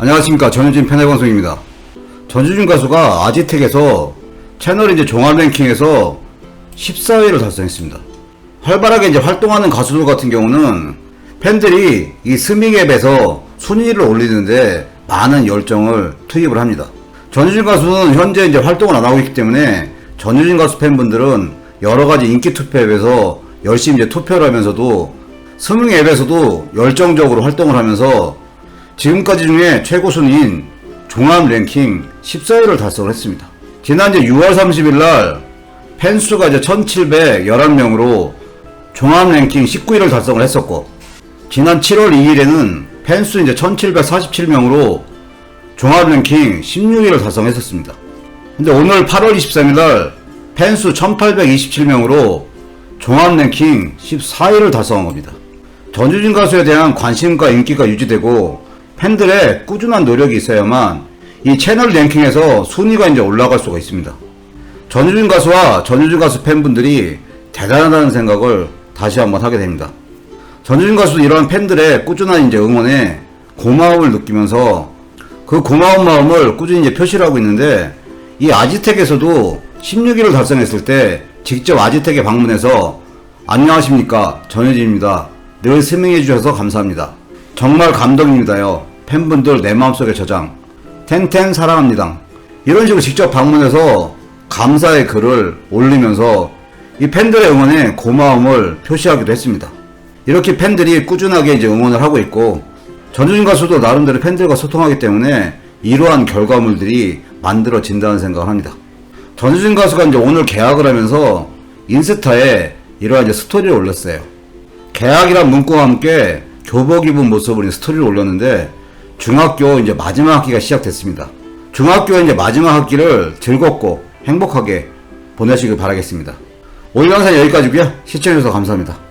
안녕하십니까 전유진 패널방송입니다. 전유진 가수가 아지텍에서 채널 이제 종합 랭킹에서 14위를 달성했습니다. 활발하게 이제 활동하는 가수들 같은 경우는 팬들이 이 스밍 앱에서 순위를 올리는데 많은 열정을 투입을 합니다. 전유진 가수는 현재 이제 활동을 안 하고 있기 때문에 전유진 가수 팬분들은 여러 가지 인기 투표 앱에서 열심히 이제 투표를 하면서도 스밍 앱에서도 열정적으로 활동을 하면서 지금까지 중에 최고 순위인 종합 랭킹 14위를 달성을 했습니다. 지난 이제 6월 30일 날 이제 1711명으로 종합 랭킹 19위를 달성을 했었고 지난 7월 2일에는 팬수 이제 1747명으로 종합 랭킹 16위를 달성했었습니다. 근데 오늘 8월 23일 날 팬수 1827명으로 종합 랭킹 14위를 달성한 겁니다. 전유진 가수에 대한 관심과 인기가 유지되고 팬들의 꾸준한 노력이 있어야만 이 채널 랭킹에서 순위가 이제 올라갈 수가 있습니다. 전유진 가수와 전유진 가수 팬분들이 대단하다는 생각을 다시 한번 하게 됩니다. 전유진 가수도 이러한 팬들의 꾸준한 이제 응원에 고마움을 느끼면서 그 고마운 마음을 꾸준히 이제 표시를 하고 있는데 이 아지텍에서도 16위를 달성했을 때 직접 아지텍에 방문해서 안녕하십니까 전유진입니다. 늘 스밍해 주셔서 감사합니다. 정말 감동입니다요. 팬분들 내 마음속의 저장. 텐텐 사랑합니다. 이런 식으로 직접 방문해서 감사의 글을 올리면서 이 팬들의 응원에 고마움을 표시하기도 했습니다. 이렇게 팬들이 꾸준하게 이제 응원을 하고 있고 전주진 가수도 나름대로 팬들과 소통하기 때문에 이러한 결과물들이 만들어진다는 생각을 합니다. 전주진 가수가 이제 오늘 계약을 하면서 인스타에 이러한 이제 스토리를 올렸어요. 계약이란 문구와 함께 교복 입은 모습을 스토리를 올렸는데 중학교 이제 마지막 학기가 시작됐습니다. 중학교 이제 마지막 학기를 즐겁고 행복하게 보내시길 바라겠습니다. 오늘 영상 여기까지고요. 시청해주셔서 감사합니다.